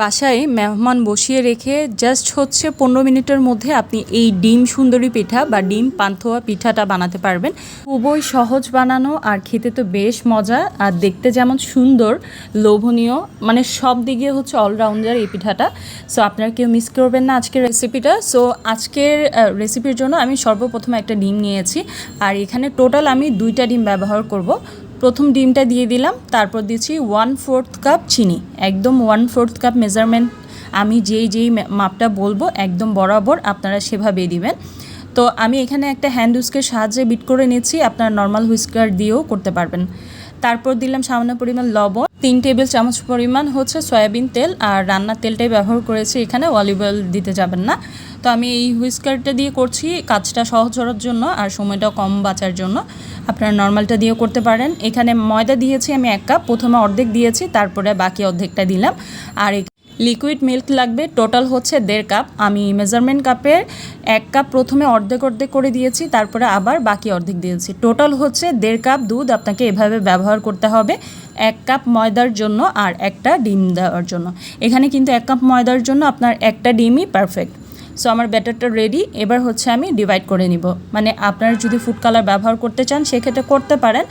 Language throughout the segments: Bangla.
বাসায় মেহমান বসিয়ে রেখে জাস্ট হচ্ছে পনেরো মিনিটের মধ্যে আপনি এই ডিম সুন্দরী পিঠা বা ডিম পান্থোয়া পিঠাটা বানাতে পারবেন। খুবই সহজ বানানো আর খেতে তো বেশ মজা আর দেখতে যেমন সুন্দর, লোভনীয় মানে সব দিকে হচ্ছে অলরাউন্ডার এই পিঠাটা। সো আপনারা কেউ মিস করবেন না আজকের রেসিপিটা সো আজকের রেসিপির জন্য আমি সর্বপ্রথমে একটা ডিম নিয়েছি। আর এখানে টোটাল আমি দুইটা ডিম ব্যবহার করব। প্রথম ডিমটা দিয়ে দিলাম, তারপর দিচ্ছি ওয়ান ফোর্থ কাপ চিনি। একদম ওয়ান ফোর্থ কাপ মেজারমেন্ট আমি যেই যেই মাপটা বলব, একদম বরাবর আপনারা সেভাবে দিবেন। তো আমি এখানে একটা হ্যান্ড হুইস্কের সাহায্যে বিট করে নিচ্ছি, আপনারা নর্মাল হুইস্কার দিয়েও করতে পারবেন। তারপর দিলাম সামান্য পরিমাণ লবণ, তিন টেবিল চামচ পরিমাণ হচ্ছে সয়াবিন তেল, আর রান্নার তেলটাই ব্যবহার করেছি এখানে অলিভ অয়েল দিতে যাবেন না। তো আমি এই হুইস্কারটা দিয়ে করছি, কাজটা সহজ করার জন্য আর সময়টা কম বাঁচার জন্য। আপনারা নর্মালটা দিয়েও করতে পারেন। এখানে ময়দা দিয়েছি আমি এক কাপ, প্রথমে অর্ধেক দিয়েছি, তারপরে বাকি অর্ধেকটা দিলাম। আর লিকুইড মিল্ক লাগবে, টোটাল হচ্ছে দেড় কাপ। আমি মেজারমেন্ট কাপে এক কাপ প্রথমে অর্ধেক অর্ধেক করে দিয়েছি, তারপরে আবার বাকি অর্ধেক দিয়েছি। টোটাল হচ্ছে দেড় কাপ দুধ আপনাকে এভাবে ব্যবহার করতে হবে, এক কাপ ময়দার জন্য আর একটা ডিম দেওয়ার জন্য। এখানে কিন্তু এক কাপ ময়দার জন্য আপনার একটা ডিমই পারফেক্ট সো আমার ব্যাটারটা রেডি এবার হচ্ছে আমি ডিভাইড করে নিব। মানে আপনারা যদি ফুড কালার ব্যবহার করতে চান, সেক্ষেত্রে করতে পারেন।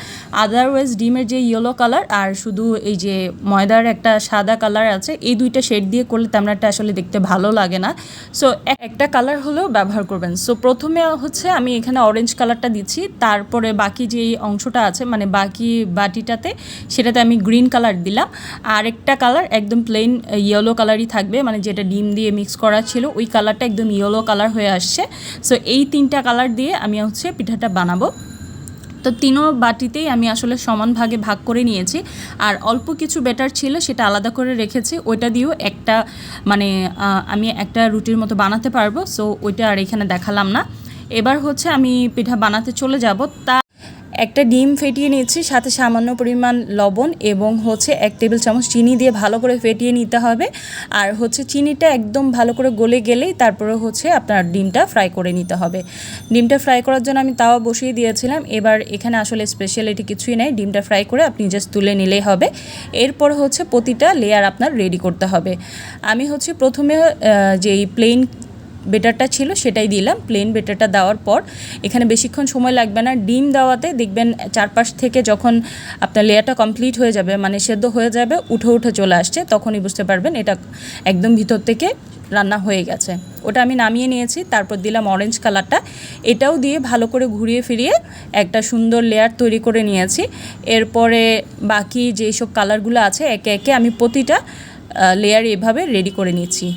আদারওয়াইজ ডিমের যে ইয়েলো কালার আর শুধু এই যে ময়দার একটা সাদা কালার আছে, এই দুইটা শেড দিয়ে করলে তেমন একটা আসলে দেখতে ভালো লাগে না। সো একটা কালার হলেও ব্যবহার করবেন। সো প্রথমে হচ্ছে আমি এখানে অরেঞ্জ কালারটা দিচ্ছি। তারপরে বাকি যে অংশটা আছে মানে বাকি বাটিটাতে সেটাতে আমি গ্রিন কালার দিলাম। আর একটা কালার একদম প্লেন ইয়েলো কালারই থাকবে মানে যেটা ডিম দিয়ে মিক্স করা ছিল, ওই কালারটা একদম ইয়েলো কালার হয়ে আসছে। সো এই তিনটা কালার দিয়ে আমি হচ্ছে পিঠাটা বানাবো। তো তিনও বাটিতেই আমি আসলে সমান ভাগে ভাগ করে নিয়েছি। আর অল্প কিছু বেটার ছিল, সেটা আলাদা করে রেখেছি। ওইটা দিয়েও একটা মানে আমি একটা রুটির মতো বানাতে পারব। সো ওইটা আর এখানে দেখালাম না। এবার হচ্ছে আমি পিঠা বানাতে চলে যাব। তা একটা ডিম ফেটিয়ে নিচ্ছি, সাথে সামান্য পরিমাণ লবণ এবং হচ্ছে এক টেবিল চামচ চিনি দিয়ে ভালো করে ফেটিয়ে নিতে হবে। আর হচ্ছে চিনিটা একদম ভালো করে গলে গেলেই তারপরে হচ্ছে আপনার ডিমটা ফ্রাই করে নিতে হবে। ডিমটা ফ্রাই করার জন্য আমি তাওয়া বসিয়ে দিয়েছিলাম। এবার এখানে আসলে স্পেশালিটি কিছুই নেই, ডিমটা ফ্রাই করে আপনি জাস্ট তুলে নিলেই হবে। এরপর হচ্ছে প্রতিটা লেয়ার আপনার রেডি করতে হবে। আমি হচ্ছে প্রথমে যেই প্লেন বেটারটা ছিল সেটাই দিলাম। প্লেন বেটারটা দেওয়ার পর এখানে বেশিক্ষণ সময় লাগবে না। ডিম দেওয়াতে দেখবেন চারপাশ থেকে যখন আপনার লেয়ারটা কমপ্লিট হয়ে যাবে মানে সেদ্ধ হয়ে যাবে, উঠে উঠে চলে আসছে, তখনই বুঝতে পারবেন এটা একদম ভিতর থেকে রান্না হয়ে গেছে। ওটা আমি নামিয়ে নিয়েছি, তারপর দিলাম অরেঞ্জ কালারটা এটাও দিয়ে ভালো করে ঘুরিয়ে ফিরিয়ে একটা সুন্দর লেয়ার তৈরি করে নিয়েছি। এরপরে বাকি যেই সব কালারগুলো আছে, একে একে আমি প্রতিটা লেয়ার এভাবে রেডি করে নিচ্ছি।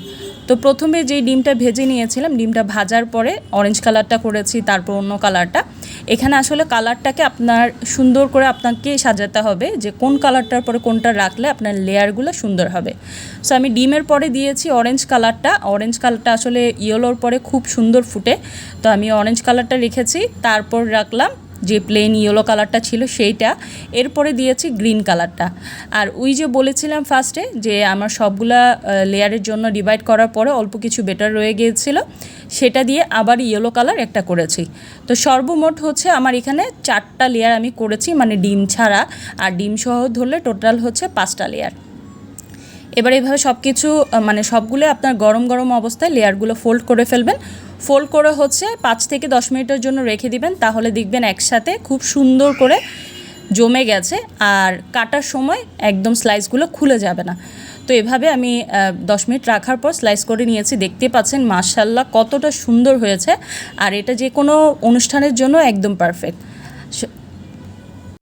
তো প্রথমে যেই ডিমটা ভেজে নিয়েছিলাম, ডিমটা ভাজার পরে অরেঞ্জ কালারটা করেছি, তারপর অন্য কালারটা এখানে আসলে কালারটাকে আপনার সুন্দর করে আপনাকে সাজাতে হবে যে কোন কালারটার পরে কোনটা রাখলে আপনার লেয়ারগুলো সুন্দর হবে। সো আমি ডিমের পরে দিয়েছি অরেঞ্জ কালারটা অরেঞ্জ কালারটা আসলে ইয়েলোর পরে খুব সুন্দর ফুটে। তো আমি অরেঞ্জ কালারটা রেখেছি, তারপর রাখলাম যে প্লেন ইয়েলো কালারটা ছিল সেইটা। এরপরে দিয়েছি গ্রিন কালারটা আর ওই যে বলেছিলাম ফার্স্টে যে আমার সবগুলা লেয়ারের জন্য ডিভাইড করার পরে অল্প কিছু বেটার রয়ে গিয়েছিল, সেটা দিয়ে আবার ইয়েলো কালার একটা করেছি। তো সর্বমোট হচ্ছে আমার এখানে চারটা লেয়ার আমি করেছি মানে ডিম ছাড়া, আর ডিম সহ ধরলে টোটাল হচ্ছে পাঁচটা লেয়ার এবার এইভাবে সব কিছু মানে সবগুলো আপনার গরম গরম অবস্থায় লেয়ারগুলো ফোল্ড করে ফেলবেন। ফোল্ড করে হচ্ছে পাঁচ থেকে দশ মিনিটের জন্য রেখে দিবেন, তাহলে দেখবেন একসাথে খুব সুন্দর করে জমে গেছে আর কাটার সময় একদম স্লাইসগুলো খুলে যাবে না। তো এভাবে আমি দশ মিনিট রাখার পর স্লাইস করে নিয়েছি, দেখতে পাচ্ছেন মার্শাল্লাহ কতটা সুন্দর হয়েছে। আর এটা যে কোনো অনুষ্ঠানের জন্য একদম পারফেক্ট